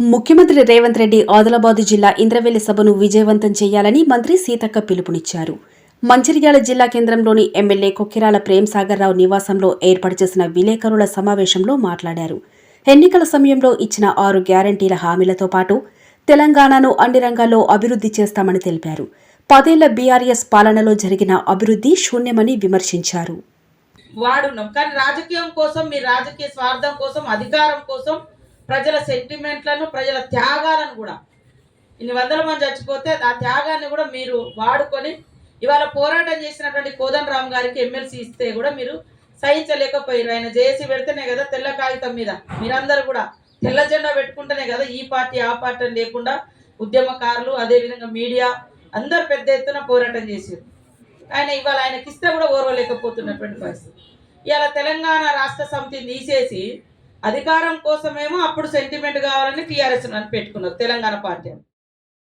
ముఖ్యమంత్రి రేవంత్ రెడ్డి ఆదిలాబాద్ జిల్లా ఇంద్రవెల్లి సభను విజయవంతం చేయాలని మంత్రి సీతక్క పిలుపునిచ్చారు. మంచిర్యాల జిల్లా కేంద్రంలోని ఎమ్మెల్యే కొక్కిరాల ప్రేమ్ రావు నివాసంలో ఏర్పాటు చేసిన విలేకరుల సమావేశంలో మాట్లాడారు. ఎన్నికల సమయంలో ఇచ్చిన ఆరు గ్యారంటీల హామీలతో పాటు తెలంగాణను అన్ని రంగాల్లో అభివృద్ధి చేస్తామని తెలిపారు. పదేళ్ళ బీఆర్ఎస్ పాలనలో జరిగిన అభివృద్ధి శూన్యమని విమర్శించారు. వాడున్నాం. కానీ రాజకీయం కోసం మీ రాజకీయ స్వార్థం కోసం అధికారం కోసం ప్రజల సెంటిమెంట్లను ప్రజల త్యాగాలను కూడా. ఇన్ని వందల మంది చచ్చిపోతే ఆ త్యాగాన్ని కూడా మీరు వాడుకొని ఇవాళ పోరాటం చేసినటువంటి కోదన్ రామ్ గారికి ఎమ్మెల్సీ ఇస్తే కూడా మీరు సహించలేకపోయారు ఆయన జేసీ పెడితేనే కదా తెల్ల కాగితం మీద. మీరందరూ కూడా తెల్ల జెండా పెట్టుకుంటేనే కదా ఈ పార్టీ ఆ పార్టీ అని లేకుండా ఉద్యమకారులు అదేవిధంగా మీడియా అందరు పెద్ద ఎత్తున పోరాటం చేశారు ఆయన ఇవాళ ఆయనకి ఇస్తే కూడా ఓర్వలేకపోతున్నటువంటి పరిస్థితి. ఇవాళ తెలంగాణ రాష్ట్ర సమితిని తీసేసి అధికారం కోసమేమో అప్పుడు సెంటిమెంట్ కావాలని టీఆర్ఎస్ అని పెట్టుకున్నారు తెలంగాణ పార్టీ అని.